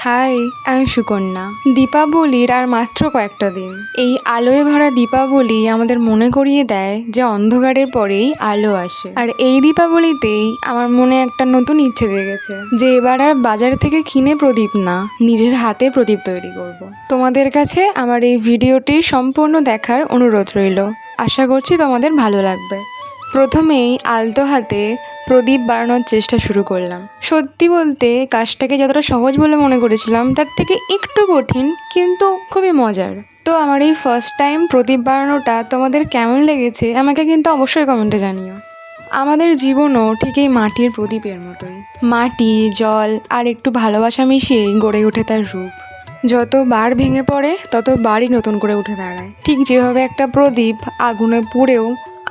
High, আমি সুকন্যা। দীপাবলির আর মাত্র কয়েকটা দিন। এই আলোয় ভরা দীপাবলি আমাদের মনে করিয়ে দেয় যে অন্ধকারের পরেই আলো আসে। আর এই দীপাবলিতেই আমার মনে একটা নতুন ইচ্ছে জেগেছে যে এবার আর বাজার থেকে কিনে প্রদীপ না, নিজের হাতে প্রদীপ তৈরি করব। তোমাদের কাছে আমার এই ভিডিওটি সম্পূর্ণ দেখার অনুরোধ রইল। আশা করছি তোমাদের ভালো লাগবে। প্রথমেই আলতো হাতে প্রদীপ বাড়ানোর চেষ্টা শুরু করলাম। সত্যি বলতে কাজটাকে যতটা সহজ বলে মনে করেছিলাম, তার থেকে একটু কঠিন, কিন্তু খুবই মজার। তো আমার এই ফার্স্ট টাইম প্রদীপ বাড়ানোটা তোমাদের কেমন লেগেছে, আমাকে কিন্তু অবশ্যই কমেন্টে জানিও। আমাদের জীবনও ঠিক এই মাটির প্রদীপের মতোই। মাটি, জল আর একটু ভালোবাসা মিশিয়েই গড়ে ওঠে তার রূপ। যত বার ভেঙে পড়ে, তত বারই নতুন করে উঠে দাঁড়ায়। ঠিক যেভাবে একটা প্রদীপ আগুনে পুড়েও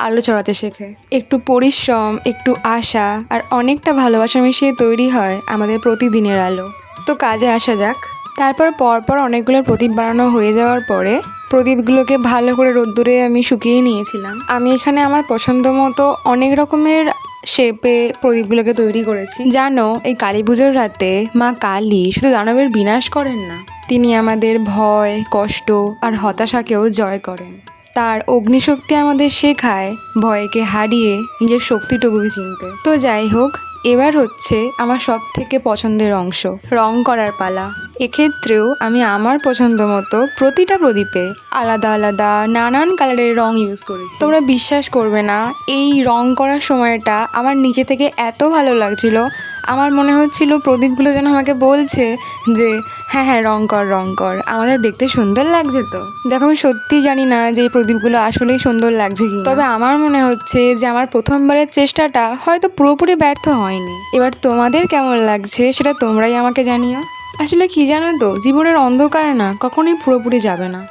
আলো চড়াতে শেখে। একটু পরিশ্রম, একটু আশা আর অনেকটা ভালোবাসা মিশিয়ে তৈরি হয় আমাদের প্রতিদিনের আলো। তো কাজে আসা যাক। তারপর পরপর অনেকগুলো প্রদীপ বানানো হয়ে যাওয়ার পরে প্রদীপগুলোকে ভালো করে রোদ্দুরে আমি শুকিয়ে নিয়েছিলাম। আমি এখানে আমার পছন্দ মতো অনেক রকমের শেপে প্রদীপগুলোকে তৈরি করেছি। জানো, এই কালী পুজোর রাতে মা কালী শুধু দানবের বিনাশ করেন না, তিনি আমাদের ভয়, কষ্ট আর হতাশাকেও জয় করেন। তার অগ্নিশক্তি আমাদের শেখায়, ভয়কে হারিয়ে নিজের শক্তিটুকুকে চিনতে। তো যাই হোক, এবার হচ্ছে আমার সব থেকে পছন্দের অংশ, রং করার পালা। এক্ষেত্রেও আমি আমার পছন্দ মতো প্রতিটা প্রদীপে আলাদা আলাদা নানান কালারের রং ইউজ করেছি। তোমরা বিশ্বাস করবে না, এই রং করার সময়টা আমার নিজে থেকে এত ভালো লাগছিল আমার মনে হচ্ছিল প্রদীপগুলো যেন আমাকে বলছে যে হ্যাঁ হ্যাঁ রং কর রং কর। আমাদের দেখতে সুন্দর লাগছে তো। দেখো, আমি সত্যিই জানি না যে এই প্রদীপগুলো আসলেই সুন্দর লাগছে কি তবে আমার মনে হচ্ছে যে আমার প্রথমবারের চেষ্টাটা হয়তো পুরোপুরি ব্যর্থ হয়নি। এবার তোমাদের কেমন লাগছে সেটা তোমরাই আমাকে জানিও। আসলে কি জানো তো, জীবনের অন্ধকার না কখনোই পুরোপুরি যাবে না।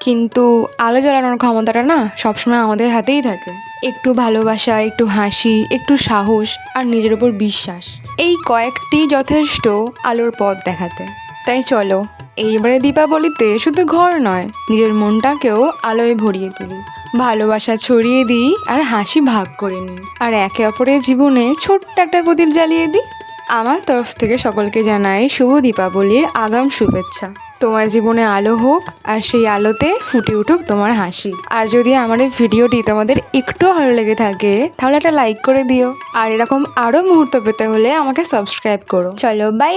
কিন্তু আলো জ্বালানোর ক্ষমতাটা না সবসময় আমাদের হাতেই থাকে। একটু ভালোবাসা, একটু হাসি, একটু সাহস আর নিজের উপর বিশ্বাস। এই কয়েকটি যথেষ্ট আলোর পথ দেখাতে। তাই চলো, এইবারে দীপাবলিতে শুধু ঘর নয়, নিজের মনটাকেও আলোয় ভরিয়ে তুলি। ভালোবাসা ছড়িয়ে দিই আর হাসি ভাগ করে নিই। আর একে অপরের জীবনে ছোট্ট একটা প্রদীপ জ্বালিয়ে দিই। আমার তরফ থেকে সকলকে জানাই শুভ দীপাবলির আগাম শুভেচ্ছা। তোমার জীবনে আলো হোক আর সেই আলোতে ফুটে উঠুক তোমার হাসি। আর যদি আমার এই ভিডিওটি তোমাদের একটু ভালো লেগে থাকে, তাহলে একটা লাইক করে দিও। আর এরকম আরও মুহূর্ত পেতে হলে আমাকে সাবস্ক্রাইব করো। চলো বাই